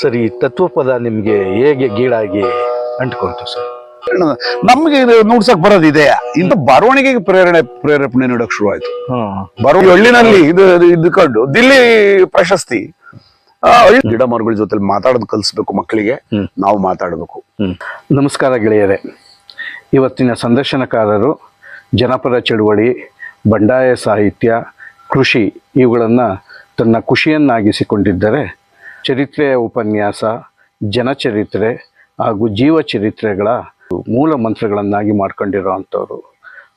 ಸರಿ ತತ್ವಪದ ನಿಮ್ಗೆ ಹೇಗೆ ಗೀಳಾಗಿ ಅಂಟ್ಕೊಂತು ಸರ್? ನಮ್ಗೆ ಇದು ನುಡ್ಸಕ್ ಬರೋದಿದೆ. ಇಂಥ ಬರವಣಿಗೆಗೆ ಪ್ರೇರಣೆ ಪ್ರೇರೇಪಣೆ ನೀಡಕ್ ಶುರು ಆಯ್ತು. ಬರವಣಿಗೆ ಹಳ್ಳಿನಲ್ಲಿ ಇದು ಇದು- ಇದ್ಕೊಂಡು ದಿಲ್ಲಿ ಪ್ರಶಸ್ತಿ. ಗಿಡ ಮರಗಳ ಜೊತೆ ಮಾತಾಡೋದು ಕಲಿಸ್ಬೇಕು ಮಕ್ಕಳಿಗೆ. ನಾವು ಮಾತಾಡಬೇಕು. ನಮಸ್ಕಾರ ಗೆಳೆಯರೇ. ಇವತ್ತಿನ ಸಂದರ್ಶನಕಾರರು ಜನಪದ ಚಳುವಳಿ ಬಂಡಾಯ ಸಾಹಿತ್ಯ ಕೃಷಿ ಇವುಗಳನ್ನು ತನ್ನ ಖುಷಿಯನ್ನಾಗಿಸಿಕೊಂಡಿದ್ದರೆ. ಚರಿತ್ರೆಯ ಉಪನ್ಯಾಸ, ಜನಚರಿತ್ರೆ ಹಾಗೂ ಜೀವಚರಿತ್ರೆಗಳ ಮೂಲ ಮಂತ್ರಗಳನ್ನಾಗಿ ಮಾಡ್ಕೊಂಡಿರೋ ಅಂಥವ್ರು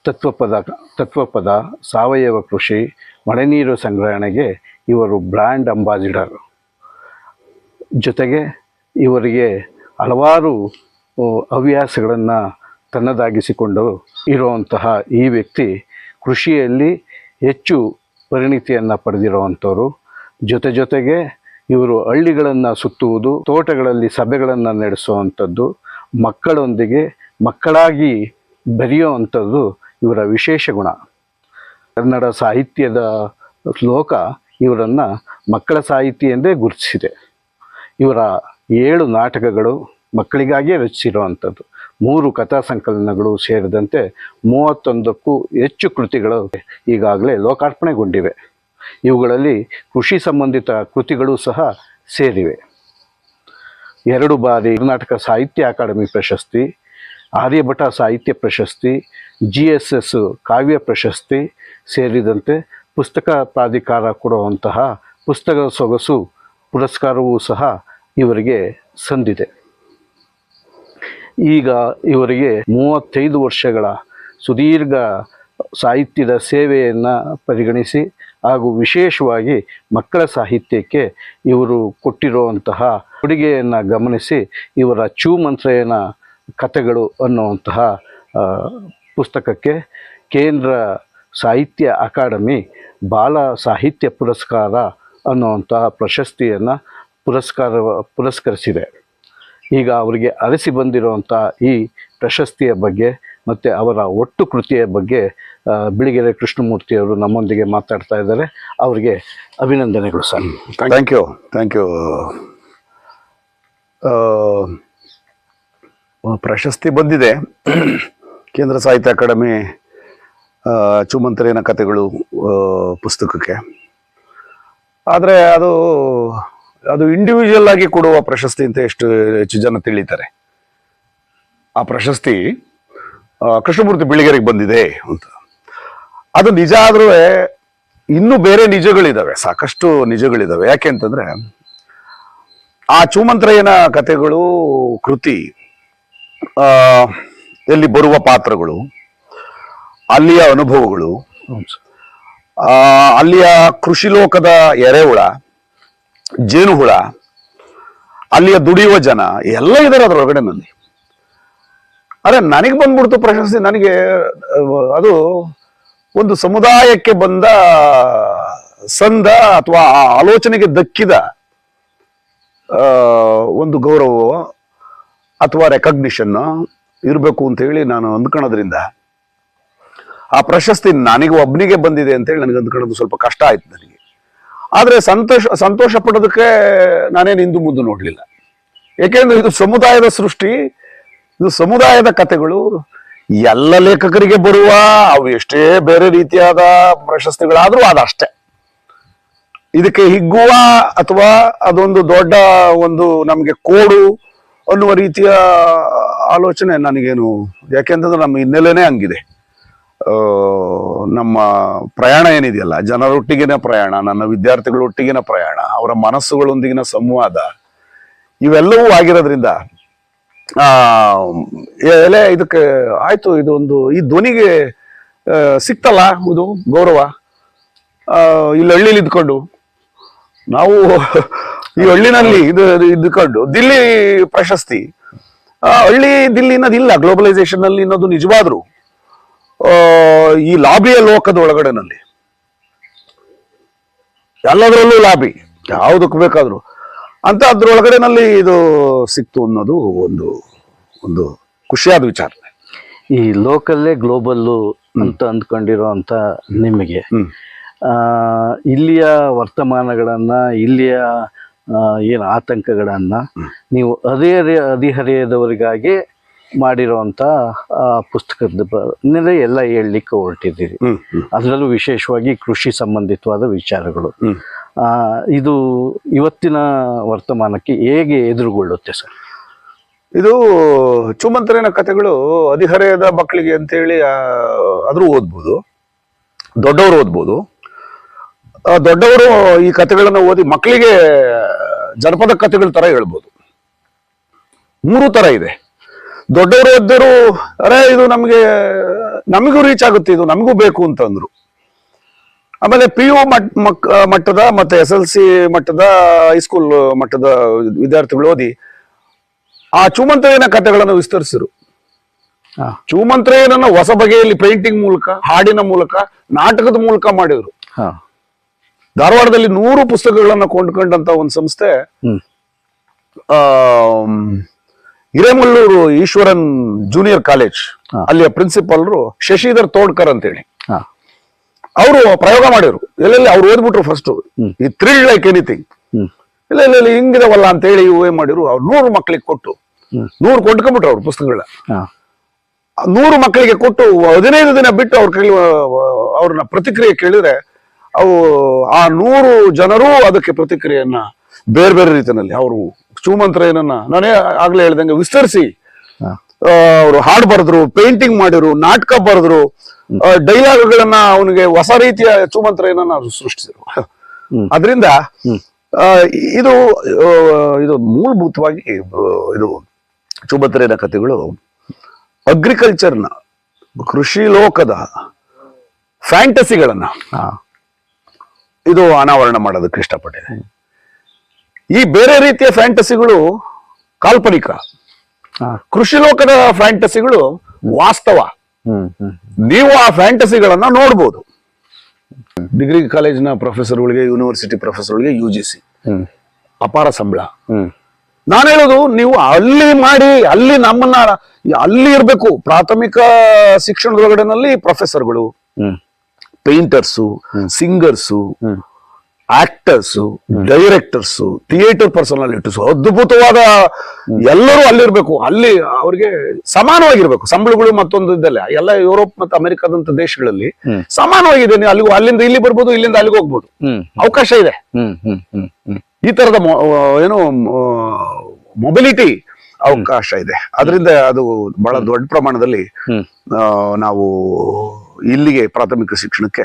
ತತ್ವಪದ ತತ್ವಪದ, ಸಾವಯವ ಕೃಷಿ ಮಳೆ ನೀರು ಸಂಗ್ರಹಣೆಗೆ ಇವರು ಬ್ರ್ಯಾಂಡ್ ಅಂಬಾಸಿಡರ್. ಜೊತೆಗೆ ಇವರಿಗೆ ಹಲವಾರು ಹವ್ಯಾಸಗಳನ್ನು ತನ್ನದಾಗಿಸಿಕೊಂಡು ಇರುವಂತಹ ಈ ವ್ಯಕ್ತಿ ಕೃಷಿಯಲ್ಲಿ ಹೆಚ್ಚು ಪರಿಣಿತಿಯನ್ನು ಪಡೆದಿರುವಂಥವ್ರು. ಜೊತೆ ಜೊತೆಗೆ ಇವರು ಹಳ್ಳಿಗಳನ್ನು ಸುತ್ತುವುದು, ತೋಟಗಳಲ್ಲಿ ಸಭೆಗಳನ್ನು ನಡೆಸುವಂಥದ್ದು, ಮಕ್ಕಳೊಂದಿಗೆ ಮಕ್ಕಳಾಗಿ ಬೆರೆಯುವಂಥದ್ದು ಇವರ ವಿಶೇಷ ಗುಣ. ಕನ್ನಡ ಸಾಹಿತ್ಯದ ಶ್ಲೋಕ ಇವರನ್ನು ಮಕ್ಕಳ ಸಾಹಿತಿ ಎಂದೇ ಗುರುತಿಸಿದೆ. ಇವರ ಏಳು ನಾಟಕಗಳು ಮಕ್ಕಳಿಗಾಗಿಯೇ ರಚಿಸಿರುವಂಥದ್ದು. ಮೂರು ಕಥಾ ಸಂಕಲನಗಳು ಸೇರಿದಂತೆ ಮೂವತ್ತೊಂದಕ್ಕೂ ಹೆಚ್ಚು ಕೃತಿಗಳು ಈಗಾಗಲೇ ಲೋಕಾರ್ಪಣೆಗೊಂಡಿವೆ. ಇವುಗಳಲ್ಲಿ ಕೃಷಿ ಸಂಬಂಧಿತ ಕೃತಿಗಳು ಸಹ ಸೇರಿವೆ. ಎರಡು ಬಾರಿ ಕರ್ನಾಟಕ ಸಾಹಿತ್ಯ ಅಕಾಡೆಮಿ ಪ್ರಶಸ್ತಿ, ಆರ್ಯಭಟ ಸಾಹಿತ್ಯ ಪ್ರಶಸ್ತಿ ಜಿ ಎಸ್ ಎಸ್ ಕಾವ್ಯ ಪ್ರಶಸ್ತಿ ಸೇರಿದಂತೆ ಪುಸ್ತಕ ಪ್ರಾಧಿಕಾರ ಕೊಡುವಂತಹ ಪುಸ್ತಕ ಸೊಗಸು ಪುರಸ್ಕಾರವೂ ಸಹ ಇವರಿಗೆ ಸಂದಿದೆ. ಈಗ ಇವರಿಗೆ ಮೂವತ್ತೈದು ವರ್ಷಗಳ ಸುದೀರ್ಘ ಸಾಹಿತ್ಯದ ಸೇವೆಯನ್ನು ಪರಿಗಣಿಸಿ ಹಾಗೂ ವಿಶೇಷವಾಗಿ ಮಕ್ಕಳ ಸಾಹಿತ್ಯಕ್ಕೆ ಇವರು ಕೊಟ್ಟಿರುವಂತಹ ಕೊಡುಗೆಯನ್ನು ಗಮನಿಸಿ ಇವರ ಚೂಮಂತ್ರೆಯನ ಕಥೆಗಳು ಅನ್ನುವಂತಹ ಪುಸ್ತಕಕ್ಕೆ ಕೇಂದ್ರ ಸಾಹಿತ್ಯ ಅಕಾಡೆಮಿ ಬಾಲ ಸಾಹಿತ್ಯ ಪುರಸ್ಕಾರ ಅನ್ನುವಂತಹ ಪ್ರಶಸ್ತಿಯನ್ನು ಪುರಸ್ಕಾರ, ಪುರಸ್ಕರಿಸಿದೆ. ಈಗ ಅವರಿಗೆ ಅರಸಿ ಬಂದಿರುವಂಥ ಈ ಪ್ರಶಸ್ತಿಯ ಬಗ್ಗೆ ಮತ್ತು ಅವರ ಒಟ್ಟು ಕೃತಿಯ ಬಗ್ಗೆ ಬಿಳಿಗೆರೆ ಕೃಷ್ಣಮೂರ್ತಿಯವರು ನಮ್ಮೊಂದಿಗೆ ಮಾತಾಡ್ತಾ ಇದ್ದಾರೆ. ಅವರಿಗೆ ಅಭಿನಂದನೆಗಳು sir. Thank you thank you ಪ್ರಶಸ್ತಿ ಬಂದಿದೆ. ಕೇಂದ್ರ ಸಾಹಿತ್ಯ ಅಕಾಡೆಮಿ ಚುಮಂತರೇನ ಕಥೆಗಳು ಪುಸ್ತಕಕ್ಕೆ. ಆದರೆ ಅದು ಅದು ಇಂಡಿವಿಜುವಲ್ ಆಗಿ ಕೊಡುವ ಪ್ರಶಸ್ತಿ ಅಂತ ಎಷ್ಟು ಹೆಚ್ಚು ಜನ ತಿಳಿತಾರೆ. ಆ ಪ್ರಶಸ್ತಿ ಕೃಷ್ಣಮೂರ್ತಿ ಬಿಳಿಗೆರೆಗೆ ಬಂದಿದೆ ಅಂತ. ಅದು ನಿಜ ಆದ್ರೂ ಇನ್ನೂ ಬೇರೆ ನಿಜಗಳಿದಾವೆ, ಸಾಕಷ್ಟು ನಿಜಗಳಿದಾವೆ. ಯಾಕೆ ಅಂತಂದ್ರೆ ಆ ಚೂಮಂತ್ರಯ್ಯನ ಕಥೆಗಳು, ಕೃತಿ ಎಲ್ಲಿ ಬರುವ ಪಾತ್ರಗಳು, ಅಲ್ಲಿಯ ಅನುಭವಗಳು ಅಲ್ಲಿಯ ಕೃಷಿ ಲೋಕದ ಎರೆಹುಳ, ಜೇನುಹುಳ, ಅಲ್ಲಿಯ ದುಡಿಯುವ ಜನ, ಎಲ್ಲ ಇದಾರೆ ಅದರೊಳಗಡೆನಲ್ಲಿ ಅರೆ, ನನಗೆ ಬಂದ್ಬಿಡ್ತು ಪ್ರಶಸ್ತಿ ನನಗೆ, ಅದು ಒಂದು ಸಮುದಾಯಕ್ಕೆ ಬಂದ ಸಂದ ಅಥವಾ ಆ ಆಲೋಚನೆಗೆ ದಕ್ಕಿದ ಒಂದು ಗೌರವ ಅಥವಾ ರೆಕಗ್ನಿಷನ್ ಇರಬೇಕು ಅಂತ ಹೇಳಿ ನಾನು ಅಂದ್ಕೊಳ್ಳೋದ್ರಿಂದ ಆ ಪ್ರಶಸ್ತಿ ನನಗೆ ಒಬ್ಬನಿಗೆ ಬಂದಿದೆ ಅಂತ ಹೇಳಿ ನನಗೆ ಅಂದ್ಕೊಳ್ಳೋದು ಸ್ವಲ್ಪ ಕಷ್ಟ ಆಯ್ತು ನನಗೆ. ಆದ್ರೆ ಸಂತೋಷ ಸಂತೋಷ ಪಡೋದಕ್ಕೆ ನಾನೇನು ಹಿಂದು ಮುಂದೆ ನೋಡಲಿಲ್ಲ. ಏಕೆಂದರೆ ಇದು ಸಮುದಾಯದ ಸೃಷ್ಟಿ, ಇದು ಸಮುದಾಯದ ಕಥೆಗಳು ಎಲ್ಲ ಲೇಖಕರಿಗೆ ಬರುವ ಅವು ಎಷ್ಟೇ ಬೇರೆ ರೀತಿಯಾದ ಪ್ರಶಸ್ತಿಗಳಾದ್ರೂ ಅದಷ್ಟೇ. ಇದಕ್ಕೆ ಹಿಗ್ಗುವ ಅಥವಾ ಅದೊಂದು ದೊಡ್ಡ ಒಂದು ನಮಗೆ ಕೋಡು ಅನ್ನುವ ರೀತಿಯ ಆಲೋಚನೆ ನನಗೇನು, ಯಾಕೆಂತಂದ್ರೆ ನಮ್ಮ ಹಿನ್ನೆಲೆನೇ ಹಂಗಿದೆ. ನಮ್ಮ ಪ್ರಯಾಣ ಏನಿದೆಯಲ್ಲ, ಜನರೊಟ್ಟಿಗಿನ ಪ್ರಯಾಣ, ನನ್ನ ವಿದ್ಯಾರ್ಥಿಗಳೊಟ್ಟಿಗಿನ ಪ್ರಯಾಣ, ಅವರ ಮನಸ್ಸುಗಳೊಂದಿಗಿನ ಸಂವಾದ, ಇವೆಲ್ಲವೂ ಆಗಿರೋದ್ರಿಂದ ಎಲೆ ಇದಕ್ಕೆ ಆಯ್ತು ಇದು ಒಂದು ಈ ಧ್ವನಿಗೆ ಸಿಕ್ತಲ್ಲ ಇದು ಗೌರವ. ಇಲ್ಲಿ ಹಳ್ಳಿಲಿ ಇದ್ಕೊಂಡು. ನಾವು ಈ ಹಳ್ಳಿನಲ್ಲಿ ಇದು ಇದು ಇದ್ಕೊಂಡು. ದಿಲ್ಲಿ ಪ್ರಶಸ್ತಿ. ಹಳ್ಳಿ ದಿಲ್ಲಿ ಅನ್ನೋದಿಲ್ಲ ಗ್ಲೋಬಲೈಸೇಷನ್ ಅಲ್ಲಿ ಅನ್ನೋದು ನಿಜವಾದ್ರು. ಈ ಲಾಬಿಯ ಲೋಕದ ಒಳಗಡೆನಲ್ಲಿ. ಎಲ್ಲದರಲ್ಲೂ ಲಾಬಿ. ಯಾವುದಕ್ಕೆ ಬೇಕಾದ್ರು. ಅಂತ ಅದ್ರೊಳಗಡೆನಲ್ಲಿ ಇದು ಸಿಕ್ತು ಅನ್ನೋದು ಒಂದು ಒಂದು ಖುಷಿಯಾದ ವಿಚಾರ. ಈ ಲೋಕಲ್ಲೇ ಗ್ಲೋಬಲ್ಲು ಅಂತ ಅಂದ್ಕೊಂಡಿರೋ ಅಂತ ನಿಮಗೆ. ಇಲ್ಲಿಯ ವರ್ತಮಾನಗಳನ್ನು ಇಲ್ಲಿಯ ಏನು ಆತಂಕಗಳನ್ನ ನೀವು ಅದೇ ಹದಿಹರೆಯದವರಿಗಾಗಿ ಮಾಡಿರುವಂತ ಆ, ಪುಸ್ತಕದ ಮೇಲೆ ಎಲ್ಲ ಹೇಳಲಿಕ್ಕೆ ಹೊರಟಿದ್ದೀರಿ. ಅದರಲ್ಲೂ ವಿಶೇಷವಾಗಿ ಕೃಷಿ ಸಂಬಂಧಿತವಾದ ವಿಚಾರಗಳು. ಆ, ಇದು ಇವತ್ತಿನ ವರ್ತಮಾನಕ್ಕೆ ಹೇಗೆ ಎದುರುಗೊಳ್ಳುತ್ತೆ ಸರ್? ಇದು ಚುಮಂತ್ರನ ಕಥೆಗಳು ಹದಿಹರೆಯದ ಮಕ್ಕಳಿಗೆ ಅಂತೇಳಿ ಆದರೂ ಓದ್ಬೋದು. ದೊಡ್ಡವರು ಓದ್ಬೋದು. ದೊಡ್ಡವರು ಈ ಕಥೆಗಳನ್ನು ಓದಿ ಮಕ್ಕಳಿಗೆ ಜನಪದ ಕಥೆಗಳ ತರ ಹೇಳ್ಬೋದು. ಮೂರು ತರ ಇದೆ. ದೊಡ್ಡವರು ಎದ್ದರು ಅರೆ ಇದು ನಮಗೆ ನಮಗೂ ರೀಚ್ ಆಗುತ್ತೆ ಇದು ನಮಗೂ ಬೇಕು ಅಂತಂದ್ರು ಆಮೇಲೆ ಪಿ ಯು ಮಟ್ಟದ ಮತ್ತೆ ಎಸ್ ಎಲ್ ಸಿ ಮಟ್ಟದ ಹೈಸ್ಕೂಲ್ ಮಟ್ಟದ ವಿದ್ಯಾರ್ಥಿಗಳು ಓದಿ ಆ ಚೂಮಂತ್ರೇನ ಕಥೆಗಳನ್ನು ವಿಸ್ತರಿಸಿರು ಹಾ. ಚುಮಂತ್ರಯ್ಯನನ್ನ ಹೊಸ ಬಗೆಯಲ್ಲಿ ಪೇಂಟಿಂಗ್ ಮೂಲಕ ಹಾಡಿನ ಮೂಲಕ ನಾಟಕದ ಮೂಲಕ ಮಾಡಿದ್ರು. ಧಾರವಾಡದಲ್ಲಿ ನೂರು ಪುಸ್ತಕಗಳನ್ನ ಕೊಂಡ್ಕೊಂಡಂತ ಒಂದು ಸಂಸ್ಥೆ um, Hiremallur Ishwaran junior college. ಅಲ್ಲಿಯ ಪ್ರಿನ್ಸಿಪಾಲ್ರು ಶಶಿಧರ್ ತೋಡ್ಕರ್ ಅಂತೇಳಿ. ಅವರು ಪ್ರಯೋಗ ಮಾಡಿದ್ರು. ಎಲ್ಲೆಲ್ಲಿ ಅವ್ರು ಓದ್ಬಿಟ್ರು ಫಸ್ಟ್ ಈ ಥ್ರಿಲ್ ಲೈಕ್ ಎನಿಥಿಂಗ್ ಇಲ್ಲ ಇಲ್ಲ ಹಿಂಗಿದಾವಲ್ಲ ಅಂತ ಹೇಳಿ ಇವು ಏನ್ ಮಾಡಿದ್ರು ಅವ್ರು ನೂರು ಮಕ್ಕಳಿಗೆ ಕೊಟ್ಟು. ನೂರು ಕೊಂಡ್ಕೊಂಡ್ಬಿಟ್ರು ಅವ್ರ ಪುಸ್ತಕಗಳ ನೂರು ಮಕ್ಕಳಿಗೆ ಕೊಟ್ಟು ಹದಿನೈದು ದಿನ ಬಿಟ್ಟು ಅವ್ರ ಕೈ ಅವ್ರನ್ನ ಪ್ರತಿಕ್ರಿಯೆ ಕೇಳಿದ್ರೆ ಅವು ಆ ನೂರು ಜನರು ಅದಕ್ಕೆ ಪ್ರತಿಕ್ರಿಯೆಯನ್ನ ಬೇರೆ ಬೇರೆ ರೀತಿಯಲ್ಲಿ ಅವರು ಚೂಮಂತ್ರ ಏನನ್ನ ನಾನೇ ಆಗ್ಲೇ ಹೇಳ್ದಂಗೆ ವಿಸ್ತರಿಸಿ. ಅವರು ಹಾಡು ಬರೆದ್ರು ಪೇಂಟಿಂಗ್ ಮಾಡಿದ್ರು ನಾಟಕ ಬರೆದ್ರು ಡೈಲಾಗ್ಗಳನ್ನ ಅವನಿಗೆ ಹೊಸ ರೀತಿಯ ಚೂಮಂತ್ರ ಏನನ್ನ ಸೃಷ್ಟಿಸಿದ್ರು. ಅದರಿಂದ ಇದು ಇದು ಮೂಲಭೂತವಾಗಿ ಇದು ಚುಮಂತ್ರೇನ ಕಥೆಗಳು. ಅಗ್ರಿಕಲ್ಚರ್ನ ಕೃಷಿ ಲೋಕದ ಫ್ಯಾಂಟಸಿಗಳನ್ನ ಇದು ಅನಾವರಣ ಮಾಡೋದಕ್ಕೆ ಇಷ್ಟಪಟ್ಟಿದೆ ಈ ಬೇರೆ ರೀತಿಯ ಫ್ಯಾಂಟಸಿಗಳು ಕಾಲ್ಪನಿಕ. ಕೃಷಿ ಲೋಕದ ಫ್ಯಾಂಟಸಿಗಳು ವಾಸ್ತವ. ನೀವು ಆ ಫ್ಯಾಂಟಸಿಗಳನ್ನ ನೋಡ್ಬೋದು. ಡಿಗ್ರಿ ಕಾಲೇಜಿನ ಪ್ರೊಫೆಸರ್ಗಳಿಗೆ ಯೂನಿವರ್ಸಿಟಿ ಪ್ರೊಫೆಸರ್ಗಳಿಗೆ ಯು ಜಿ ಸಿ ಅಪಾರ ಸಂಬಳ. ನಾನು ಹೇಳೋದು ನೀವು ಅಲ್ಲಿ ಮಾಡಿ ಅಲ್ಲಿ ನಮ್ಮನ್ನ ಅಲ್ಲಿ ಇರಬೇಕು. ಪ್ರಾಥಮಿಕ ಶಿಕ್ಷಣದೊಳಗಡೆನಲ್ಲಿ ಪ್ರೊಫೆಸರ್ಗಳು. Painters singers actors directors theatre personalities ಅದ್ಭುತವಾದ ಎಲ್ಲರೂ ಅಲ್ಲಿರ್ಬೇಕು. ಅಲ್ಲಿ ಅವ್ರಿಗೆ ಸಮಾನವಾಗಿರ್ಬೇಕು. ಸಂಬಳಗಳು ಮತ್ತೊಂದು ಇದೆಲ್ಲ ಎಲ್ಲ ಯುರೋಪ್ ಮತ್ತು ಅಮೆರಿಕದಂತ ದೇಶಗಳಲ್ಲಿ ಸಮಾನವಾಗಿದೆ ನೀವು ಅಲ್ಲಿಗೂ ಅಲ್ಲಿಂದ ಇಲ್ಲಿ ಬರ್ಬೋದು ಇಲ್ಲಿಂದ ಅಲ್ಲಿಗೆ ಹೋಗ್ಬೋದು. ಅವಕಾಶ ಇದೆ. ಈ ತರದ ಏನು ಮೊಬಿಲಿಟಿ ಅವಕಾಶ ಇದೆ. ಅದರಿಂದ ಅದು ಬಹಳ ದೊಡ್ಡ ಪ್ರಮಾಣದಲ್ಲಿ ನಾವು ಇಲ್ಲಿಗೆ ಪ್ರಾಥಮಿಕ ಶಿಕ್ಷಣಕ್ಕೆ.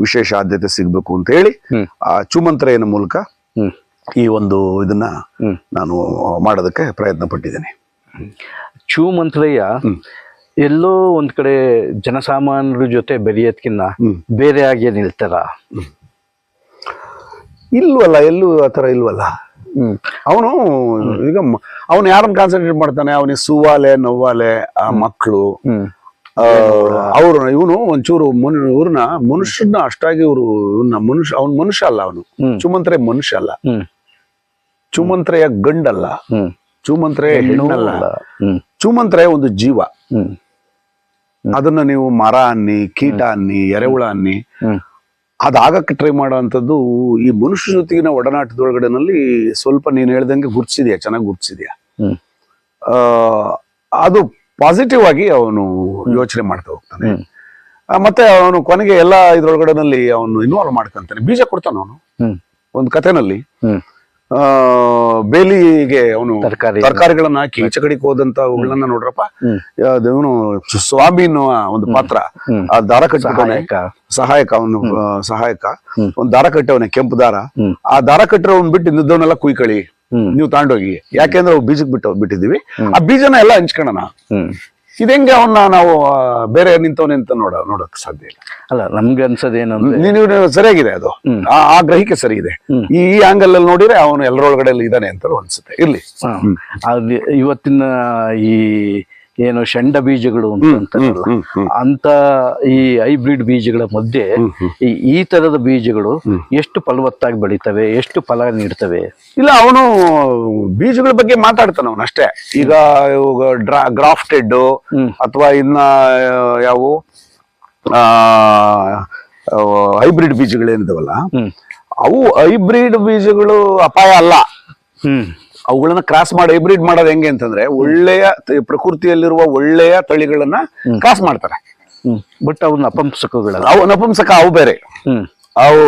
ವಿಶೇಷ ಆದ್ಯತೆ ಸಿಗಬೇಕು ಅಂತ ಹೇಳಿ ಆ ಚುಮಂತ್ರೆಯನ ಮೂಲಕ ಈ ಒಂದು ಇದನ್ನ. ನಾನು ಮಾಡೋದಕ್ಕೆ ಪ್ರಯತ್ನ ಪಟ್ಟಿದ್ದೇನೆ. ಚೂಮಂತ್ರಯ್ಯ ಎಲ್ಲೋ ಒಂದ್ ಕಡೆ ಜನಸಾಮಾನ್ಯರ ಜೊತೆ ಬೆರೆಯೋದ್ಕಿನ್ನ. ಬೇರೆ ಆಗಿ ನಿಲ್ತಾರ? ಇಲ್ವಲ್ಲ ಎಲ್ಲೂ ಆ ಆತರ ಇಲ್ವಲ್ಲ? ಹ್ಮ್. ಅವನು ಈಗ ಅವನು ಯಾರನ್ನ ಕಾನ್ಸಂಟ್ರೇಟ್ ಮಾಡ್ತಾನೆ? ಅವನಿಗೆ ಸುವಾಲೆ ನೋವಾಲೆ ಆ ಮಕ್ಕಳು. ಅವ್ರು ಇವನು ಒಂಚೂರು ಮನು ಇವ್ರನ್ನ ಮನುಷ್ಯನ ಅಷ್ಟಾಗಿ ಇವ್ರು ಇವನ್ನ ಮನುಷ್ಯ ಅವನ್ ಮನುಷ್ಯ ಅಲ್ಲ ಅವನು. ಚುಮಂತ್ರೆ ಮನುಷ್ಯ ಅಲ್ಲ. ಚುಮಂತ್ರೆಯ ಗಂಡಲ್ಲ. ಚುಮಂತ್ರೆಯ ಹೆಣ್ಣಲ್ಲ. ಚುಮಂತ್ರೆಯ ಒಂದು ಜೀವ. ಅದನ್ನ ನೀವು ಮರ ಅನ್ನಿ ಕೀಟ ಅನ್ನಿ ಎರೆಹುಳ ಅನ್ನಿ ಅದಾಗಕ್ಕೆ ಟ್ರೈ ಮಾಡೋವಂಥದ್ದು ಈ ಮನುಷ್ಯ ಜೊತೆಗಿನ ಒಡನಾಟದೊಳಗಡೆನಲ್ಲಿ ಸ್ವಲ್ಪ ನೀನು ಹೇಳ್ದಂಗೆ ಗುರ್ತಿಸಿದ್ಯಾ? ಚೆನ್ನಾಗಿ ಗುರ್ತಿಸಿದ್ಯಾ? ಆ, ಅದು ಪಾಸಿಟಿವ್ ಆಗಿ ಅವನು ಯೋಚನೆ ಮಾಡ್ತಾ ಹೋಗ್ತಾನೆ. ಮತ್ತೆ ಅವನು ಕೊನೆಗೆ ಎಲ್ಲಾ ಇದ್ರೊಳಗಡೆನಲ್ಲಿ ಅವನು ಇನ್ವಾಲ್ವ್ ಮಾಡ್ಕೊಂತಾನೆ. ಬೀಜ ಕೊಡ್ತಾನ ಅವನು. ಒಂದು ಕಥೆನಲ್ಲಿ. ಬೇಲಿಗೆ ಅವನು ತರಕಾರಿ. ತರಕಾರಿಗಳನ್ನ ಹಾಕಿ ಈಚೆ ಕಡೆಗೆ ಹೋದಂತ ಅವುಗಳನ್ನ ನೋಡ್ರಪ್ಪ. ಅದೇನು ಸ್ವಾಮಿ ಅನ್ನುವ ಒಂದು ಪಾತ್ರ. ಆ ದಾರ ಕಟ್ಟಿಬಿಟ್ಟವನೆ ಸಹಾಯಕ. ಅವನು ಸಹಾಯಕ. ಒಂದು ದಾರ ಕಟ್ಟವನೆ ಕೆಂಪು ದಾರ. ಆ ದಾರ ಕಟ್ಟಿರೋ ಅವ್ನ್ ಬಿಟ್ಟು ನಿದ್ದವನ್ನೆಲ್ಲ ಕುಯ್ಕಳಿ ನೀವು ತಾಂಡೋಗಿ. ಯಾಕೆಂದ್ರೆ ಅವು ಬೀಜಕ್ ಬಿಟ್ಟು ಬಿಟ್ಟಿದೀವಿ ಆ ಬೀಜನ ಎಲ್ಲ ಹಂಚ್ಕೊಳ್ಳೋಣ ಇದೆಂಗೆ ಅವನ್ನ ನಾವು ಬೇರೆ ನಿಂತವನೆ ಅಂತ ನೋಡ ನೋಡಕ್ ಸಾಧ್ಯ ಇಲ್ಲ ಅಲ್ಲ ನಮ್ಗೆ ಅನ್ಸೋದೇನು ನೀನು ಸರಿಯಾಗಿದೆ ಅದು. ಆ ಗ್ರಹಿಕೆ ಸರಿ ಇದೆ. ಈ ಆಂಗಲ್ ಅಲ್ಲಿ ನೋಡಿದ್ರೆ ಅವನು ಎಲ್ಲರೊಳಗಡೆ ಇದ್ದಾನೆ ಅಂತ ಅನ್ಸುತ್ತೆ ಇರ್ಲಿ. ಇವತ್ತಿನ ಈ ಏನು ಶಂಡ ಬೀಜಗಳು ಅಂತ. ಅಂತ ಈ ಹೈಬ್ರಿಡ್ ಬೀಜಗಳ ಮಧ್ಯೆ. ಈ ತರದ ಬೀಜಗಳು ಎಷ್ಟು ಫಲವತ್ತಾಗಿ ಬೆಳಿತವೆ ಎಷ್ಟು ಫಲ ನೀಡ್ತವೆ ಇಲ್ಲ ಅವನು ಬೀಜಗಳ ಬಗ್ಗೆ ಮಾತಾಡ್ತಾನೆ ಅವನು ಅಷ್ಟೇ ಈಗ ಗ್ರಾಫ್ಟೆಡ್. ಅಥವಾ ಇನ್ನ ಯಾವ ಹೈಬ್ರಿಡ್ ಬೀಜಗಳೇನಿದಾವಲ್ಲ ಅವು ಹೈಬ್ರಿಡ್ ಬೀಜಗಳು ಅಪಾಯ ಅಲ್ಲ ಹ್ಮ್ ಅವುಗಳನ್ನ ಕ್ರಾಸ್ ಮಾಡಿ ಹೈಬ್ರಿಡ್ ಮಾಡೋದು ಹೆಂಗೆ ಅಂತಂದ್ರೆ ಒಳ್ಳೆಯ ಪ್ರಕೃತಿಯಲ್ಲಿರುವ ಒಳ್ಳೆಯ ತಳಿಗಳನ್ನ ಕ್ರಾಸ್ ಮಾಡ್ತಾರೆ. ಬಟ್ ಅವನ್ನ ಅಪಂಸಕಗಳಲ್ಲ ಅವು ನಪುಂಸಕ ಅವು ಬೇರೆ. ಅವು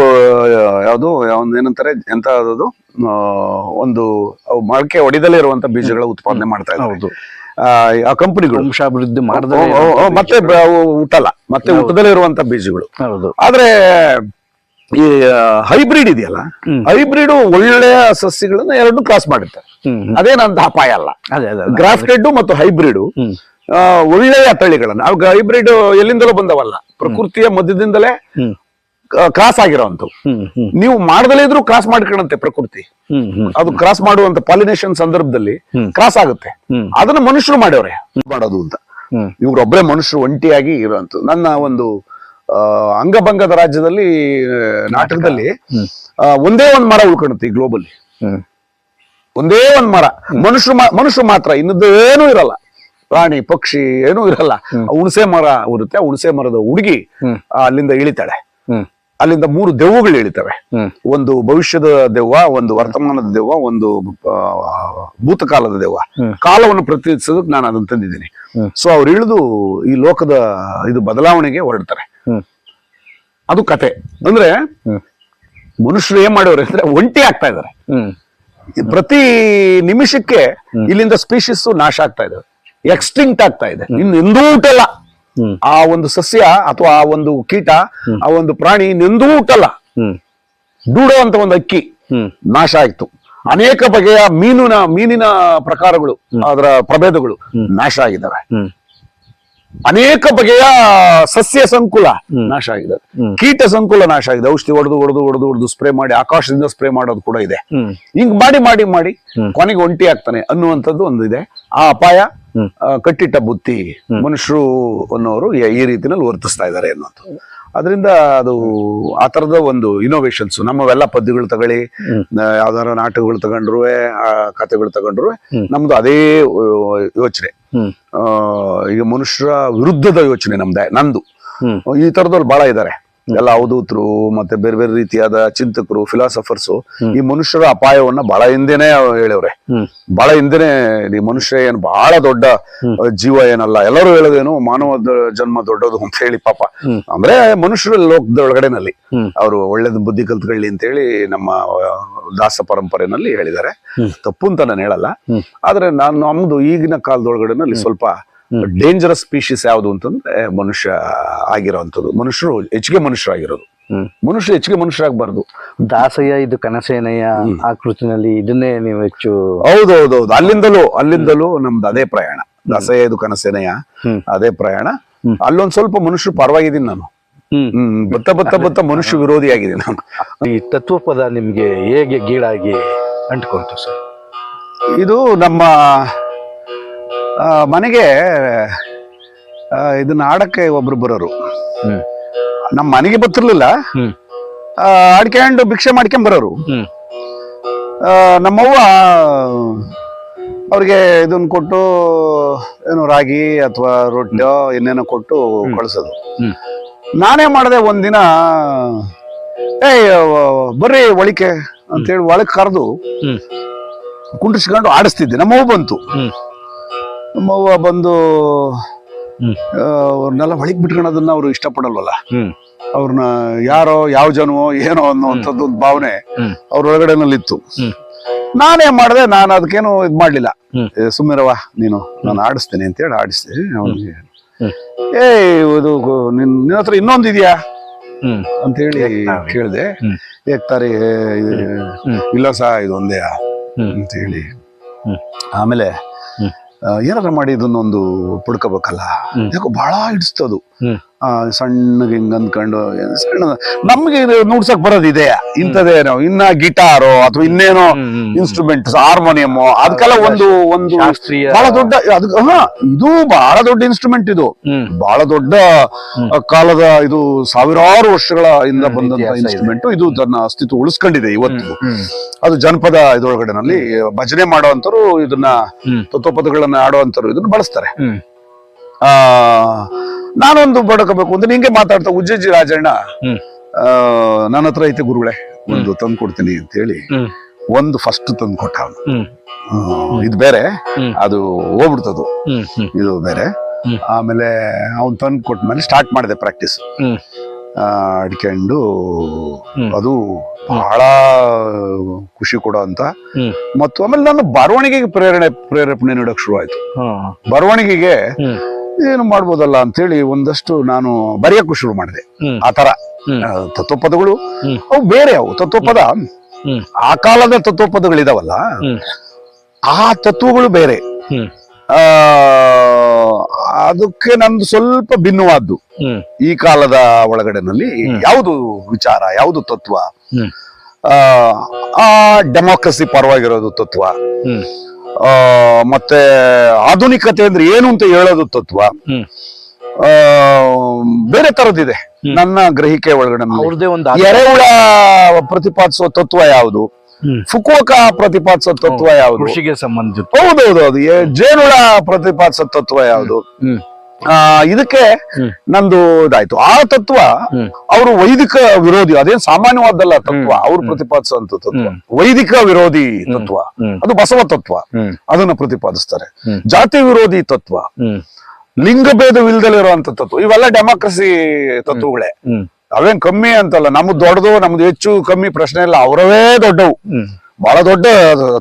ಯಾವುದು ಏನಂತಾರೆ ಎಂತ ಅದು ಒಂದು ಅವು ಮೊಳಕೆ ಹೊಡಿದಲೇ ಇರುವಂತ ಬೀಜಗಳ ಉತ್ಪಾದನೆ ಮಾಡ್ತಾ ಇದ್ದಾರೆ. ಆ, ಕಂಪನಿಗಳು. ವಂಶಾಭಿವೃದ್ಧಿ ಮಾಡಿದ್ರೆ ಮತ್ತೆ ಊಟಲ್ಲ ಅವು ಹುಟ್ಟಲ್ಲ ಮತ್ತೆ ಊಟದಲ್ಲಿ ಇರುವಂತ ಬೀಜಗಳು. ಹೌದು. ಆದ್ರೆ ಈ ಹೈಬ್ರಿಡ್ ಇದೆಯಲ್ಲ. ಹೈಬ್ರಿಡ್ ಒಳ್ಳೆಯ ಸಸ್ಯಗಳನ್ನ ಎರಡು ಕ್ರಾಸ್ ಮಾಡುತ್ತೆ. ಅದೇನಂತ ಅಪಾಯ ಅಲ್ಲ. ಗ್ರಾಫ್ಟೆಡ್ ಮತ್ತು ಹೈಬ್ರಿಡ್ ಒಳ್ಳೆಯ ತಳಿಗಳನ್ನ. ಅವಾಗ ಹೈಬ್ರಿಡ್ ಎಲ್ಲಿಂದಲೂ ಬಂದವಲ್ಲ. ಪ್ರಕೃತಿಯ ಮಧ್ಯದಿಂದಲೇ ಕ್ರಾಸ್ ಹ್ಮ್ ನೀವು ಮಾಡದಲ್ಲೇ ಇದ್ರೂ ಕ್ರಾಸ್ ಮಾಡ್ಕೊಳಂತೆ ಪ್ರಕೃತಿ. ಅದು ಕ್ರಾಸ್ ಮಾಡುವಂತ ಪಾಲಿನೇಷನ್ ಸಂದರ್ಭದಲ್ಲಿ. ಕ್ರಾಸ್ ಆಗುತ್ತೆ. ಅದನ್ನ ಮನುಷ್ಯರು ಮಾಡ್ಯವ್ರೆ ಮಾಡೋದು ಅಂತ. ಇವ್ರೊಬ್ಬರೇ ಮನುಷ್ಯರು ಒಂಟಿಯಾಗಿ ಇರುವಂತ ನನ್ನ ಒಂದು ಅಂಗಭಂಗದ ರಾಜ್ಯದಲ್ಲಿ ನಾಟಕದಲ್ಲಿ ಒಂದೇ ಒಂದ್ ಮರ ಉಳ್ಕೊಳುತ್ತೆ ಈ ಗ್ಲೋಬಲ್ ಒಂದೇ ಒಂದ್ ಮರ. ಮನುಷ್ಯರು ಮನುಷ್ಯರು ಮಾತ್ರ ಇನ್ನದ್ದು ಏನೂ ಇರಲ್ಲ. ಪ್ರಾಣಿ ಪಕ್ಷಿ ಏನೂ ಇರಲ್ಲ. ಹುಣಸೆ ಮರ ಇರುತ್ತೆ ಆ ಹುಣಸೆ ಮರದ ಹುಡುಗಿ ಅಲ್ಲಿಂದ ಇಳಿತಾಳೆ. ಅಲ್ಲಿಂದ ಮೂರು ದೆವ್ವಗಳು ಇಳಿತವೆ. ಒಂದು ಭವಿಷ್ಯದ ದೆವ್ವ ಒಂದು ವರ್ತಮಾನದ ದೆವ್ವ ಒಂದು ಭೂತಕಾಲದ ದೆವ್ವ. ಕಾಲವನ್ನು ಪ್ರತಿನಿಧಿಸೋದಕ್ಕೆ ನಾನು ಅದನ್ನ ತಂದಿದ್ದೀನಿ. ಸೊ ಅವ್ರು ಇಳಿದು ಈ ಲೋಕದ ಇದು ಬದಲಾವಣೆಗೆ ಹೊರಡ್ತಾರೆ. ಅದು ಕತೆ. ಅಂದ್ರೆ ಮನುಷ್ಯರು ಏನ್ ಮಾಡೋರು ಅಂದ್ರೆ ಒಂಟಿ ಆಗ್ತಾ ಇದಾರೆ ಪ್ರತಿ ನಿಮಿಷಕ್ಕೆ ಇಲ್ಲಿಂದ ಸ್ಪೀಶಿಸ್ ನಾಶ ಆಗ್ತಾ ಇದಾವೆ ಎಕ್ಸ್ಟಿಂಕ್ಟ್ ಆಗ್ತಾ ಇದೆ. ಇನ್ನು ಎಂದೂ ಆ ಒಂದು ಸಸ್ಯ ಅಥವಾ ಆ ಒಂದು ಕೀಟ ಆ ಒಂದು ಪ್ರಾಣಿ ಇನ್ನೆಂದೂ ಹುಟ್ಟಲ್ಲ. ಡೂಡೋ ಅಂತ ಒಂದು ಅಕ್ಕಿ ನಾಶ ಆಯ್ತು. ಅನೇಕ ಬಗೆಯ ಮೀನಿನ ಮೀನಿನ ಪ್ರಕಾರಗಳು ಅದರ ಪ್ರಭೇದಗಳು ನಾಶ ಆಗಿದ್ದಾವೆ. ಅನೇಕ ಬಗೆಯ ಸಸ್ಯ ಸಂಕುಲ ನಾಶ ಆಗಿದೆ. ಕೀಟ ಸಂಕುಲ ನಾಶ ಆಗಿದೆ. ಔಷಧಿ ಹೊಡೆದು ಹೊಡೆದು ಹೊಡೆದು ಹೊಡೆದು ಸ್ಪ್ರೇ ಮಾಡಿ ಆಕಾಶದಿಂದ ಸ್ಪ್ರೇ ಮಾಡೋದು ಕೂಡ ಇದೆ. ಹಿಂಗ್ ಮಾಡಿ ಮಾಡಿ ಮಾಡಿ. ಕೊನೆಗೆ ಒಂಟಿ ಆಗ್ತಾನೆ ಅನ್ನುವಂಥದ್ದು ಒಂದು ಇದೆ ಆ ಅಪಾಯ. ಆ, ಕಟ್ಟಿಟ್ಟ ಬುತ್ತಿ ಮನುಷ್ಯರು ಅನ್ನೋರು ಈ- ರೀತಿನಲ್ಲಿ ವರ್ತಿಸ್ತಾ ಇದ್ದಾರೆ ಅನ್ನೋದು. ಅದರಿಂದ ಅದು ಆ ತರದ ಒಂದು ಇನೋವೇಷನ್ಸ್ ನಮ್ಮವೆಲ್ಲ ಪದ್ಯಗಳು ತಗೊಳ್ಳಿ ಆ, ಯಾವ್ದಾರ ನಾಟಕಗಳು ತಗೊಂಡ್ರು ಕಥೆಗಳು ತಗೊಂಡ್ರು ನಮ್ದು ಅದೇ ಯೋಚನೆ. ಈಗ ಮನುಷ್ಯರ ವಿರುದ್ಧದ ಯೋಚನೆ ನಮ್ದೆ ನಂದು. ಈ ತರದಲ್ಲಿ ಬಹಳ ಇದ್ದಾರೆ. ಎಲ್ಲ ಅವಧೂತರು ಮತ್ತೆ ಬೇರೆ ಬೇರೆ ರೀತಿಯಾದ ಚಿಂತಕರು ಫಿಲಾಸಫರ್ಸ್ ಈ ಮನುಷ್ಯರ ಅಪಾಯವನ್ನ ಬಹಳ ಹಿಂದೆನೆ ಹೇಳವ್ರೆ. ಬಹಳ ಹಿಂದೆನೆ ಈ ಮನುಷ್ಯ ಏನ್ ಬಹಳ ದೊಡ್ಡ ಜೀವ ಏನಲ್ಲ ಎಲ್ಲರೂ ಹೇಳೋದೇನು ಮಾನವ ಜನ್ಮ ದೊಡ್ಡದು ಅಂತ ಹೇಳಿ ಪಾಪ. ಅಂದ್ರೆ ಮನುಷ್ಯರ ಲೋಕದ ಒಳಗಡೆನಲ್ಲಿ. ಅವರು ಒಳ್ಳೇದು ಬುದ್ಧಿ ಕಲ್ತ್ಕೊಳ್ಳಿ ಅಂತ ಹೇಳಿ ನಮ್ಮ ದಾಸ ಪರಂಪರೆನಲ್ಲಿ ಹೇಳಿದ್ದಾರೆ. ತಪ್ಪು ಅಂತ ನಾನು ಹೇಳಲ್ಲ. ಆದ್ರೆ ನಾನು ನಮ್ದು ಈಗಿನ ಕಾಲದೊಳಗಡೆನಲ್ಲಿ ಸ್ವಲ್ಪ ಡೇಂಜರಸ್ ಸ್ಪೀಶೀಸ್ ಯಾವುದು ಅಂತಂದ್ರೆ ಮನುಷ್ಯ ಆಗಿರೋವಂಥದ್ದು ಮನುಷ್ಯರು ಹೆಚ್ಚಿಗೆ ಮನುಷ್ಯರಾಗಿರೋದು. ಮನುಷ್ಯ ಹೆಚ್ಚಿಗೆ ಮನುಷ್ಯರಾಗಬಾರ್ದು. ದಾಸಯ್ಯ ಇದು ಕನಸೇನಯ್ಯ ಆಕೃತಿನಲ್ಲಿ ಇದನ್ನೇ ನೀವು ಹೆಚ್ಚು ಹೌದೌದೌದು. ಅಲ್ಲಿಂದಲೂ ಅಲ್ಲಿಂದಲೂ ನಮ್ದು ಅದೇ ಪ್ರಯಾಣ. ದಾಸಯ್ಯ ಇದು ಕನಸೇನೆಯ ಅದೇ ಪ್ರಯಾಣ. ಅಲ್ಲೊಂದ್ ಸ್ವಲ್ಪ ಮನುಷ್ಯರು ಪರವಾಗಿದ್ದೀನಿ ನಾನು. ಹ್ಮ್. ಬತ್ತ ಬತ್ತ ಬತ್ತ ಮನುಷ್ಯ ವಿರೋಧಿ ಆಗಿದೆ ನಾನು. ಈ ತತ್ವ ಪದ ನಿಮ್ಗೆ ಹೇಗೆ ಗೀಳಾಗಿ ಅಂಟ್ಕೊಂತು ಸರ್? ಇದು ನಮ್ಮ ಮನೆಗೆ ಇದನ್ನ ಆಡಕ್ಕೆ ಒಬ್ರು ಬರೋರು. ನಮ್ಮ ಮನೆಗೆ ಬರ್ತಿರ್ಲಿಲ್ಲ. ಆಡ್ಕೊಂಡು ಭಿಕ್ಷೆ ಮಾಡ್ಕೊಂಡ್ ಬರೋರು. ನಮ್ಮವ್ವ ಅವ್ರಿಗೆ ಇದನ್ನ ಕೊಟ್ಟು ಏನು ರಾಗಿ ಅಥವಾ ರೊಟ್ಟಿಯೋ ಇನ್ನೇನೋ ಕೊಟ್ಟು ಕಳ್ಸೋದು. ನಾನೇ ಮಾಡಿದೆ ಒಂದಿನ ಏಯ್ ಬರ್ರಿ ಒಳಿಕೆ ಅಂತೇಳಿ ಒಳಗೆ ಕರೆದು ಹ್ಮ್. ಕುಂಡ್ರಿಸ್ಕೊಂಡು ಆಡಿಸ್ತಿದ್ದೆ. ನಮ್ಮವ್ವ ಬಂತು. ನಮ್ಮವ್ವ ಬಂದು ಅವ್ರನ್ನೆಲ್ಲ ಹೊಳಿಗೆ ಬಿಟ್ಕೊಳೋದನ್ನ ಅವ್ರು ಇಷ್ಟಪಡಲ್ವಲ್ಲ? ಅವ್ರನ್ನ ಯಾರೋ ಯಾವ ಜನವೋ ಏನೋ ಅನ್ನೋಂಥದ್ದು ಒಂದು ಭಾವನೆ ಅವ್ರ ಒಳಗಡೆನಲ್ಲಿತ್ತು ನಾನೇನ್ ಮಾಡಿದೆ ನಾನು ಅದಕ್ಕೇನು ಇದು ಮಾಡ್ಲಿಲ್ಲ. ಸುಮ್ಮಿರವ್ವ ನೀನು ನಾನು ಆಡಿಸ್ತೇನೆ ಅಂತೇಳಿ ಆಡಿಸ್ದೆ ಅವನಿಗೆ ಏಯ್ ಏ ಇದು ನಿನ್ ನಿನ್ನ ಹತ್ರ ಇನ್ನೊಂದು ಇದೆಯಾ? ಅಂತ ಹೇಳಿ. ಕೇಳಿದೆ. ಏಕ್ತಾರೆ. ಇಲ್ಲ ಸಹ ಇದು ಒಂದೇ ಹೇಳಿ ಅಂತೇಳಿ ಹ್ಮ್. ಆಮೇಲೆ ಏನಾರ ಮಾಡಿ ಇದನ್ನೊಂದು ಪುಡ್ಕೋಬೇಕಲ್ಲ. ಯಾಕೋ ಬಹಳ ಹಿಡಿಸ್ತದು ಸಣ್ಣಗೆ ಹಿಂಗ್ ಅಂದ್ಕೊಂಡು ಸಣ್ಣ ನಮ್ಗೆ ಇದು ನುಡ್ಸಕ್ ಬರೋದಿದೆ ಇಂಥದ್ದೇನೋ ಇನ್ನ ಗಿಟಾರು ಅಥವಾ ಇನ್ನೇನೋ ಇನ್ಸ್ಟ್ರುಮೆಂಟ್ ಹಾರ್ಮೋನಿಯಂ ಅದಕ್ಕೆಲ್ಲ ಒಂದು ಒಂದು ಬಹಳ ದೊಡ್ಡ ಇದು ಬಹಳ ದೊಡ್ಡ ಇನ್ಸ್ಟ್ರೂಮೆಂಟ್ ಇದು. ಬಹಳ ದೊಡ್ಡ ಕಾಲದ ಇದು ಸಾವಿರಾರು ವರ್ಷಗಳ ಇಂದ ಬಂದಂತ ಇನ್ಸ್ಟ್ರೂಮೆಂಟ್ ಇದು. ತನ್ನ ಅಸ್ತಿತ್ವ ಉಳಿಸ್ಕೊಂಡಿದೆ ಇವತ್ತು. ಅದು ಜನಪದ ಇದರೊಳಗಡೆನಲ್ಲಿ ಭಜನೆ ಮಾಡುವಂತರು ಇದನ್ನ ತತ್ವಪದಗಳನ್ನ ಆಡುವಂತರು ಇದನ್ನ ಬಳಸ್ತಾರೆ. ಆ ನಾನೊಂದು ಬಡಕಬೇಕು ಅಂತ ನಿಂಗೆ ಮಾತಾಡ್ತಾ ಉಜ್ಜಜ್ಜಿ ರಾಜಣ್ಣ. ನನ್ನ ಹತ್ರ ಐತೆ ಗುರುಗಳೇ ಒಂದು ತಂದು ಕೊಡ್ತೀನಿ ಅಂತ ಹೇಳಿ. ಒಂದು ಫಸ್ಟ್ ತಂದು ಕೊಟ್ಟ ಅವನು ಇದು ಬೇರೆ ಅದು ಹೋಗ್ಬಿಡ್ತದು. ಇದು ಬೇರೆ. ಆಮೇಲೆ ಅವ್ನು ತಂದು ಕೊಟ್ಮೇಲೆ ಸ್ಟಾರ್ಟ್ ಮಾಡಿದೆ ಪ್ರಾಕ್ಟೀಸ್ ಅಡ್ಕೊಂಡು ಅದು ಬಹಳ ಖುಷಿ ಕೊಡೋ ಅಂತ. ಮತ್ತು ಆಮೇಲೆ ನಾನು ಬರವಣಿಗೆಗೆ ಪ್ರೇರಣೆ ಪ್ರೇರೇಪಣೆ ನೀಡೋಕೆ ಶುರು ಆಯ್ತು ಬರವಣಿಗೆಗೆ ಏನು ಮಾಡ್ಬೋದಲ್ಲ ಅಂತೇಳಿ ಒಂದಷ್ಟು ನಾನು ಬರೆಯಕ್ಕೂ ಶುರು ಮಾಡಿದೆ. ಆ ತರ ತತ್ವಪದಗಳು. ಅವು ಬೇರೆ ಅವು. ತತ್ವಪದ ಆ ಕಾಲದ ತತ್ವಪದಗಳಿದಾವಲ್ಲ ಆ ತತ್ವಗಳು ಬೇರೆ. ಆ ಅದಕ್ಕೆ ನಮ್ದು ಸ್ವಲ್ಪ ಭಿನ್ನವಾದ್ದು. ಈ ಕಾಲದ ಒಳಗಡೆನಲ್ಲಿ ಯಾವುದು ವಿಚಾರ ಯಾವುದು ತತ್ವ? ಆ, ಡೆಮೋಕ್ರಸಿ ಪರವಾಗಿರೋದು ತತ್ವ. ಮತ್ತೆ ಆಧುನಿಕತೆ ಅಂದ್ರೆ ಏನು ಅಂತ ಹೇಳೋದು ತತ್ವ. ಆ, ಬೇರೆ ತರದಿದೆ. ನನ್ನ ಗ್ರಹಿಕೆ ಒಳಗಡೆ ಎರೆಹುಳ ಪ್ರತಿಪಾದಿಸುವ ತತ್ವ ಯಾವುದು. ಫುಕೋಕ ಪ್ರತಿಪಾದಿಸೋ ತತ್ವ ಯಾವುದು? ಕೃಷಿಗೆ ಸಂಬಂಧಿತ ಹೌದೌದು ಅದು. ಏ- ಜೇನುಳ ಪ್ರತಿಪಾದಿಸೋ ತತ್ವ ಯಾವುದು? ಆ ಇದಕ್ಕೆ. ನಂದು ಇದಾಯ್ತು. ಆ ತತ್ವ. ಅವರು ವೈದಿಕ ವಿರೋಧಿ ಅದೇನ್ ಸಾಮಾನ್ಯವಾದಲ್ಲ ತತ್ವ ಅವ್ರು ಪ್ರತಿಪಾದಿಸುವಂತ ತತ್ವ. ವೈದಿಕ ವಿರೋಧಿ ತತ್ವ ಅದು ಬಸವ ತತ್ವ ಅದನ್ನ ಪ್ರತಿಪಾದಿಸ್ತಾರೆ. ಜಾತಿ ವಿರೋಧಿ ತತ್ವ ಹ್ಮ್. ಇರುವಂತ ತತ್ವ ಇವೆಲ್ಲ ಡೆಮಾಕ್ರಸಿ ತತ್ವಗಳೇ. ಅವೇನ್ ಕಮ್ಮಿ ಅಂತಲ್ಲ ನಮ್ದು ದೊಡ್ಡದು ನಮ್ದು ಹೆಚ್ಚು ಕಮ್ಮಿ ಪ್ರಶ್ನೆ ಇಲ್ಲ ಅವರವೇ ದೊಡ್ಡವು. ಬಹಳ ದೊಡ್ಡ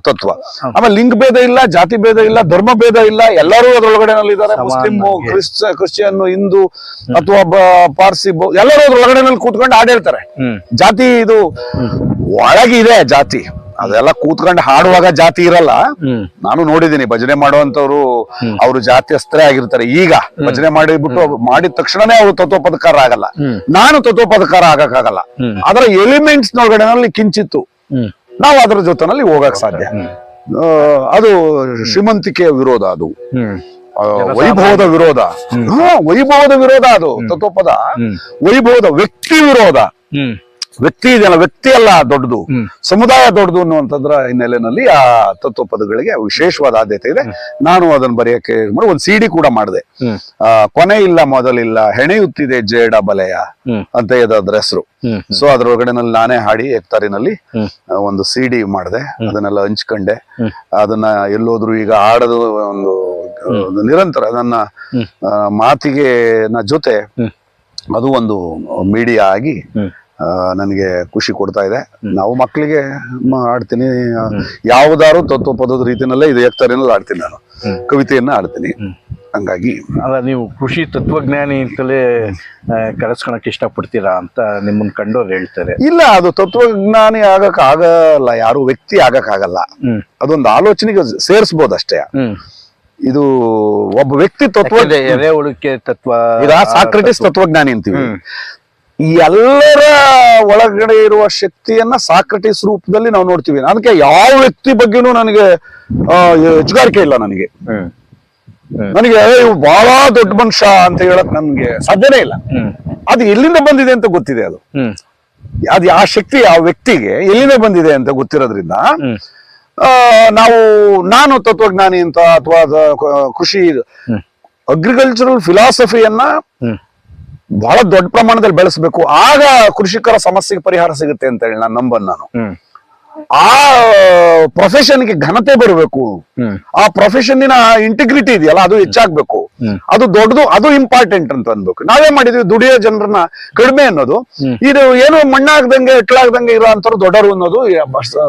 ತತ್ವ. ಆಮೇಲೆ ಲಿಂಗ ಭೇದ ಇಲ್ಲ ಜಾತಿ ಭೇದ ಇಲ್ಲ ಧರ್ಮ ಭೇದ ಇಲ್ಲ ಎಲ್ಲರೂ ಅದ್ರೊಳಗಡೆ ಇದ್ದಾರೆ. ಮುಸ್ಲಿಂ. ಕ್ರಿಶ್ಚ ಕ್ರಿಶ್ಚಿಯನ್ ಹಿಂದೂ ಅಥವಾ ಪಾರ್ಸಿ ಎಲ್ಲರೂ ಅದ್ರೊಳಗಡೆ ಕೂತ್ಕೊಂಡು ಹಾಡಿರ್ತಾರೆ ಜಾತಿ ಇದು ಒಳಗಿದೆ ಜಾತಿ. ಅದೆಲ್ಲ ಕೂತ್ಕೊಂಡು ಹಾಡುವಾಗ ಜಾತಿ ಇರಲ್ಲ. ನಾನು ನೋಡಿದೀನಿ ಭಜನೆ ಮಾಡುವಂತವ್ರು ಅವರು ಜಾತಿಯಸ್ಥರೇ ಆಗಿರ್ತಾರೆ. ಈಗ ಭಜನೆ ಮಾಡಿಬಿಟ್ಟು ಮಾಡಿದ ತಕ್ಷಣನೇ ಅವರು ತತ್ವಪದಕಾರ ಆಗಲ್ಲ. ನಾನು ತತ್ವಪದಕಾರ ಆಗಕ್ಕಾಗಲ್ಲ. ಅದರ ಎಲಿಮೆಂಟ್ಸ್ ನೊಳಗಡೆನಲ್ಲಿ ಕಿಂಚಿತ್ತು ನಾವು ಅದರ ಜೊತೆನಲ್ಲಿ ಹೋಗಕ್ ಸಾಧ್ಯ. ಅದು ಶ್ರೀಮಂತಿಕೆಯ ವಿರೋಧ ಅದು. ವೈಭವದ ವಿರೋಧ. ವೈಭವದ ವಿರೋಧ ಅದು. ತತ್ವಪದ. ವೈಭವದ ವ್ಯಕ್ತಿ ವಿರೋಧ. ವ್ಯಕ್ತಿ ಇದೆಯಲ್ಲ ವ್ಯಕ್ತಿ ಅಲ್ಲ ದೊಡ್ಡದು. ಸಮುದಾಯ ದೊಡ್ಡದು ಅನ್ನುವಂಥದ್ರ ಹಿನ್ನೆಲೆಯಲ್ಲಿ ಆ ತತ್ವ ಪದಗಳಿಗೆ ವಿಶೇಷವಾದ ಆದ್ಯತೆ ಇದೆ. ನಾನು ಅದನ್ನ ಬರೆಯಕ್ಕೆ ಮಾಡಿ ಒಂದು ಸಿಡಿ ಕೂಡ ಮಾಡಿದೆ. ಕೊನೆ ಇಲ್ಲ ಮೊದಲಿಲ್ಲ ಹೆಣೆಯುತ್ತಿದೆ ಜೇಡ ಬಲೆಯ ಅಂತ ಅದ್ರ ಹೆಸರು. ಸೊ ಅದ್ರೊಳಗಡೆನಲ್ಲಿ ನಾನೇ ಹಾಡಿ ಎತ್ತಾರಿನಲ್ಲಿ ಒಂದು ಸಿಡಿ ಮಾಡಿದೆ. ಅದನ್ನೆಲ್ಲ ಹಂಚ್ಕೊಂಡೆ. ಅದನ್ನ ಎಲ್ಲೋದ್ರು ಈಗ ಆಡೋದು ಒಂದು ನಿರಂತರ ನನ್ನ ಮಾತಿಗೆ ನ ಜೊತೆ ಅದು ಒಂದು ಮೀಡಿಯಾ ಆಗಿ ನನಗೆ ಖುಷಿ ಕೊಡ್ತಾ ಇದೆ. ನಾವು ಮಕ್ಕಳಿಗೆ ಆಡ್ತೀನಿ. ಯಾವ್ದಾರು ತತ್ವ ಪದದ ರೀತಿನಲ್ಲೇ ಇದು ಏಕ್ತಾರಿನಲ್ಲಿ ಆಡ್ತೀನಿ ನಾನು. ಕವಿತೆಯನ್ನ ಆಡ್ತೀನಿ. ಹಂಗಾಗಿ ಅಲ್ಲ ನೀವು ಕೃಷಿ ತತ್ವಜ್ಞಾನಿ ಅಂತಲೇ ಕರೆಸ್ಕೊಳಕ್ ಇಷ್ಟಪಡ್ತೀರಾ ಅಂತ ನಿಮ್ಮನ್ನ ಕಂಡವ್ರು ಹೇಳ್ತಾರೆ. ಇಲ್ಲ ಅದು ತತ್ವಜ್ಞಾನಿ ಆಗಕ್ ಆಗಲ್ಲ ಯಾರು ವ್ಯಕ್ತಿ ಆಗಕ್ ಆಗಲ್ಲ. ಅದೊಂದು ಆಲೋಚನೆಗೆ ಸೇರಿಸಬಹುದು ಅಷ್ಟೇ ಇದು ಒಬ್ಬ ವ್ಯಕ್ತಿ ತತ್ವ ಎರೆ ಉಳಿಕೆ ತತ್ವ ಈಗ ಸಾಕ್ರೆಟಿಸ್ ತತ್ವಜ್ಞಾನಿ ಅಂತೀವಿ. ಈ ಎಲ್ಲರ ಒಳಗಡೆ ಇರುವ ಶಕ್ತಿಯನ್ನ ಸಾಕ್ರಟಿಸ್ ರೂಪದಲ್ಲಿ ನಾವು ನೋಡ್ತೀವಿ. ಅದಕ್ಕೆ ಯಾವ ವ್ಯಕ್ತಿ ಬಗ್ಗೆನೂ ನನಗೆ ಆ, ಹೆಚ್ಚುಗಾರಿಕೆ ಇಲ್ಲ ನನಗೆ. ನನಗೆ ಇವ್ ಬಹಳ ದೊಡ್ಡ ಮನುಷ್ಯ ಅಂತ ಹೇಳಕ್ ನನ್ಗೆ ಸಾಧ್ಯನೇ ಇಲ್ಲ. ಅದು ಎಲ್ಲಿಂದ ಬಂದಿದೆ ಅಂತ ಗೊತ್ತಿದೆ ಅದು. ಅದ್ ಆ ಶಕ್ತಿ ಆ ವ್ಯಕ್ತಿಗೆ ಎಲ್ಲಿಂದ ಬಂದಿದೆ ಅಂತ ಗೊತ್ತಿರೋದ್ರಿಂದ ನಾವು ನಾನು ತತ್ವಜ್ಞಾನಿ ಅಂತ ಅಥವಾ ಕೃಷಿ ಅಗ್ರಿಕಲ್ಚರಲ್ ಫಿಲಾಸಫಿಯನ್ನ ಬಹಳ ದೊಡ್ಡ ಪ್ರಮಾಣದಲ್ಲಿ ಬೆಳೆಸಬೇಕು. ಆಗ ಕೃಷಿಕರ ಸಮಸ್ಯೆಗೆ ಪರಿಹಾರ ಸಿಗುತ್ತೆ ಅಂತ ಹೇಳಿ ನಾನು ನಂಬನ್ ನಾನು. ಆ ಪ್ರೊಫೆಷನ್ಗೆ ಘನತೆ ಬರಬೇಕು. ಆ ಪ್ರೊಫೆಷನ್ನಿನ ಇಂಟಿಗ್ರಿಟಿ ಇದೆಯಲ್ಲ ಅದು ಹೆಚ್ಚಾಗ್ಬೇಕು. ಅದು ದೊಡ್ಡದು ಅದು ಇಂಪಾರ್ಟೆಂಟ್ ಅಂತ ಅನ್ಬೇಕು. ನಾವೇ ಮಾಡಿದ್ವಿ ದುಡಿಯೋ ಜನರನ್ನ ಕಡಿಮೆ ಅನ್ನೋದು. ಇದು ಏನು ಮಣ್ಣಾಗ್ದಂಗೆ ಇಟ್ಲಾಗ್ದಂಗೆ ಇರೋ ಅಂತವ್ರು ದೊಡ್ಡರು ಅನ್ನೋದು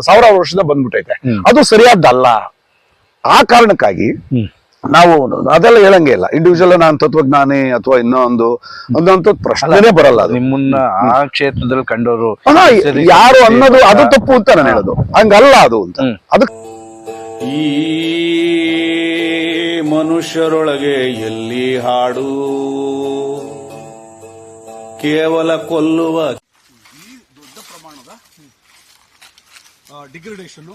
ಸಾವಿರಾರು ವರ್ಷದ ಬಂದ್ಬಿಟ್ಟೈತೆ ಅದು ಸರಿಯಾದ್ದಲ್ಲ ಆ ಕಾರಣಕ್ಕಾಗಿ ನಾವು ಅದೆಲ್ಲ ಹೇಳಂಗೆ ಇಲ್ಲ. ಇಂಡಿವಿಜುವಲ್ ನಾನು ತತ್ವಜ್ಞಾನಿ ಅಥವಾ ಇನ್ನೊಂದು ಒಂದಂತ ಪ್ರಶ್ನೆನೇ ಬರಲ್ಲ ನಿಮ್ಮನ್ನ ಆ ಕ್ಷೇತ್ರದಲ್ಲಿ ಕಂಡವರು ಯಾರು ಅನ್ನೋದು ಅದು ತಪ್ಪು ಅಂತ ನಾನು ಹೇಳೋದು. ಹಂಗಲ್ಲ ಅದು ಅಂತ. ಹ್ಮ್. ಅದು ಈ ಮನುಷ್ಯರೊಳಗೆ ಎಲ್ಲಿ ಹಾಡು? ಕೇವಲ ಕೊಲ್ಲುವ ಡಿಗ್ರೇಡೇಷನ್